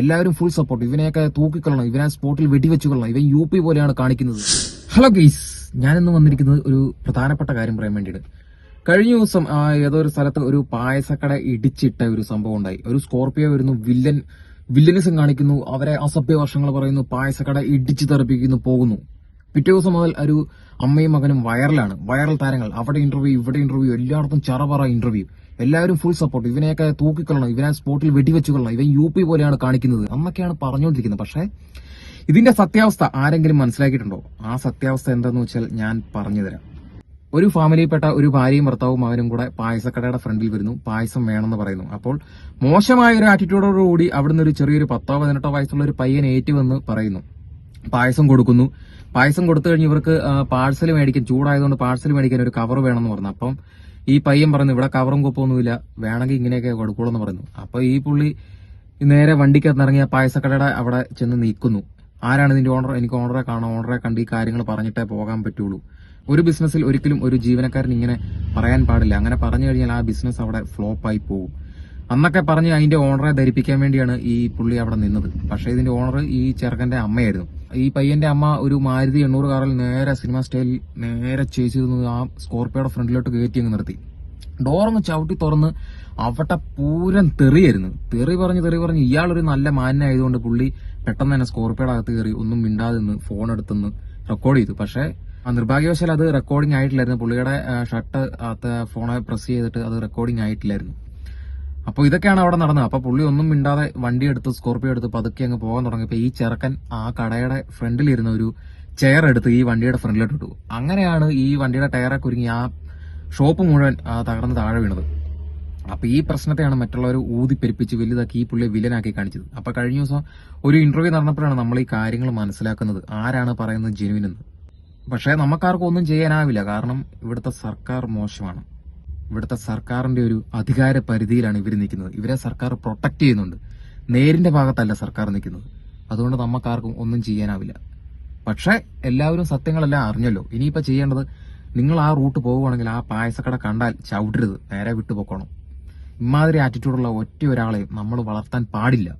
എല്ലാവരും full support ഇവനെയൊക്കെ തൂക്കിക്കൊള്ളണം ഇവനെ സ്പോട്ടിൽ വെടിവെച്ചു കൊള്ളണം ഇവൻ യു പി പോലെയാണ് കാണിക്കുന്നത്. ഹലോ ഗെയ്സ് ഞാനിന്ന് വന്നിരിക്കുന്നത് ഒരു പ്രധാനപ്പെട്ട കാര്യം പറയാൻ വേണ്ടിയിട്ട്. കഴിഞ്ഞ ദിവസം ഏതോ ഒരു സ്ഥലത്ത് ഒരു പായസക്കട ഇടിച്ചിട്ട ഒരു സംഭവം ഉണ്ടായി. ഒരു സ്കോർപ്പിയോ വരുന്നു വില്ലൻ വില്ലനിസം കാണിക്കുന്നു അവരെ അസഭ്യ വർഷങ്ങൾ പറയുന്നു പായസക്കട ഇടിച്ചു തെറിപ്പിക്കുന്നു പോകുന്നു. പിറ്റേ ദിവസം മുതൽ ഒരു അമ്മയും മകനും വൈറലാണ് വൈറൽ താരങ്ങൾ. അവിടെ ഇന്റർവ്യൂ ഇവിടെ ഇന്റർവ്യൂ എല്ലായിടത്തും ചറപറ ഇന്റർവ്യൂ എല്ലാവരും ഫുൾ സപ്പോർട്ട് ഇവനെയൊക്കെ തൂക്കിക്കൊള്ളണം ഇവനെ സ്പോട്ടിൽ വെടിവെച്ചു കൊള്ളണം ഇവൻ യു പി പോലെയാണ് കാണിക്കുന്നത്. അമ്മയ്ക്കാണ് പറഞ്ഞുകൊണ്ടിരിക്കുന്നത്. പക്ഷേ ഇതിന്റെ സത്യാവസ്ഥ ആരെങ്കിലും മനസ്സിലാക്കിയിട്ടുണ്ടോ? ആ സത്യാവസ്ഥ എന്താന്ന് വെച്ചാൽ ഞാൻ പറഞ്ഞുതരാം ഒരു ഫാമിലിയിൽപ്പെട്ട ഒരു ഭാര്യയും ഭർത്താവും മകനും കൂടെ പായസക്കടയുടെ ഫ്രണ്ടിൽ വരുന്നു. പായസം വേണമെന്ന് പറയുന്നു. അപ്പോൾ മോശമായ ഒരു ആറ്റിറ്റ്യൂഡോടുകൂടി അവിടുന്ന് ഒരു ചെറിയൊരു പത്തോ പതിനെട്ടോ വയസ്സുള്ള ഒരു പയ്യൻ ഏറ്റുവന്ന് പറയുന്നു. പായസം കൊടുക്കുന്നു. പായസം കൊടുത്തു കഴിഞ്ഞ് ഇവർക്ക് പാഴ്സൽ മേടിക്കാൻ ചൂടായതുകൊണ്ട് പാഴ്സൽ മേടിക്കാൻ ഒരു കവർ വേണമെന്ന് പറഞ്ഞു. അപ്പം ഈ പയ്യൻ പറഞ്ഞു ഇവിടെ കവറും കുപ്പൊന്നുമില്ല വേണമെങ്കിൽ ഇങ്ങനെയൊക്കെ കൊടുക്കുള്ളൂ എന്ന് പറഞ്ഞു അപ്പൊ ഈ പുള്ളി നേരെ വണ്ടിക്കകത്ത് ഇറങ്ങിയ പായസക്കടയുടെ അവിടെ ചെന്ന് നിൽക്കുന്നു. ആരാണ് ഇതിന്റെ ഓണർ എനിക്ക് ഓണറെ കാണാം ഓണറെ കണ്ട് ഈ കാര്യങ്ങൾ പറഞ്ഞിട്ടേ പോകാൻ പറ്റുള്ളൂ. ഒരു ബിസിനസ്സിൽ ഒരിക്കലും ഒരു ജീവനക്കാരൻ ഇങ്ങനെ പറയാൻ പാടില്ല. അങ്ങനെ പറഞ്ഞു കഴിഞ്ഞാൽ ആ ബിസിനസ് അവിടെ ഫ്ലോപ്പായി പോകും. അന്നൊക്കെ പറഞ്ഞ് അതിന്റെ ഓണറെ ധരിപ്പിക്കാൻ വേണ്ടിയാണ് ഈ പുള്ളി അവിടെ നിന്നത്. പക്ഷേ ഇതിന്റെ ഓണർ ഈ ചെറുക്കന്റെ അമ്മയായിരുന്നു. ഈ പയ്യന്റെ അമ്മ ഒരു മാരുതി എണ്ണൂറ് കാറിൽ നേരെ സിനിമ സ്റ്റൈലിൽ നേരെ ചേച്ചി ആ സ്കോർപ്പിയോയുടെ ഫ്രണ്ടിലോട്ട് കയറ്റി അങ്ങ് നിർത്തി. ഡോറൊന്ന് ചവിട്ടി തുറന്ന് അവിടെ പൂരം തെറിയായിരുന്നു. തെറി പറഞ്ഞ് തെറി പറഞ്ഞ് ഇയാളൊരു നല്ല മാനായതുകൊണ്ട് പുള്ളി പെട്ടെന്ന് തന്നെ സ്കോർപ്പിയോടെ അകത്ത് കയറി ഒന്നും മിണ്ടാതെ നിന്ന് ഫോൺ എടുത്തുനിന്ന് റെക്കോർഡ് ചെയ്തു. പക്ഷേ നിർഭാഗ്യവശാൽ അത് റെക്കോർഡിംഗ് ആയിട്ടില്ലായിരുന്നു. പുള്ളിയുടെ ഷർട്ട് അകത്ത് ഫോണെ പ്രസ് ചെയ്തിട്ട് അത് റെക്കോർഡിംഗ് ആയിട്ടില്ലായിരുന്നു. അപ്പോൾ ഇതൊക്കെയാണ് അവിടെ നടന്നത്. അപ്പൊ പുള്ളി ഒന്നും മിണ്ടാതെ വണ്ടി എടുത്ത് സ്കോർപ്പിയോ എടുത്ത് പതുക്കെ അങ്ങ് പോകാൻ തുടങ്ങിയപ്പോ ഈ ചെറുക്കൻ ആ കടയുടെ ഫ്രണ്ടിലിരുന്ന ഒരു ചെയർ എടുത്ത് ഈ വണ്ടിയുടെ ഫ്രണ്ടിലോട്ട് ഇട്ടു. അങ്ങനെയാണ് ഈ വണ്ടിയുടെ ടയറെ കുരുങ്ങി ആ ഷോപ്പ് മുഴുവൻ തകർന്ന് താഴെ വീണത്. അപ്പൊ ഈ പ്രശ്നത്തെയാണ് മറ്റുള്ളവർ ഊതിപ്പെരിപ്പിച്ച് വലുതാക്കി ഈ പുള്ളിയെ വില്ലനാക്കി കാണിച്ചത്. അപ്പൊ കഴിഞ്ഞ ദിവസം ഒരു ഇന്റർവ്യൂ നടന്നപ്പോഴാണ് നമ്മൾ ഈ കാര്യങ്ങൾ മനസ്സിലാക്കുന്നത്. ആരാണ് പറയുന്നത് ജെനുവിൻ എന്ന്. പക്ഷേ നമുക്കാർക്കും ഒന്നും ചെയ്യാനാവില്ല. കാരണം ഇവിടുത്തെ സർക്കാർ മോശമാണ്. ഇവിടുത്തെ സർക്കാരിന്റെ ഒരു അധികാര പരിധിയിലാണ് ഇവർ നിൽക്കുന്നത്. ഇവരെ സർക്കാർ പ്രൊട്ടക്ട് ചെയ്യുന്നുണ്ട്. നേരിന്റെ ഭാഗത്തല്ല സർക്കാർ നിൽക്കുന്നത്. അതുകൊണ്ട് നമുക്കാർക്കും ഒന്നും ചെയ്യാനാവില്ല. പക്ഷെ എല്ലാവരും സത്യങ്ങളെല്ലാം അറിഞ്ഞല്ലോ. ഇനിയിപ്പോ ചെയ്യേണ്ടത് നിങ്ങൾ ആ റൂട്ട് പോവുകയാണെങ്കിൽ ആ പായസക്കട കണ്ടാൽ ചവിട്ടരുത്. നേരെ വിട്ടുപോക്കണം ഇമാതിരി ആറ്റിറ്റ്യൂഡുള്ള ഒറ്റ ഒരാളെ നമ്മൾ വളർത്താൻ പാടില്ല.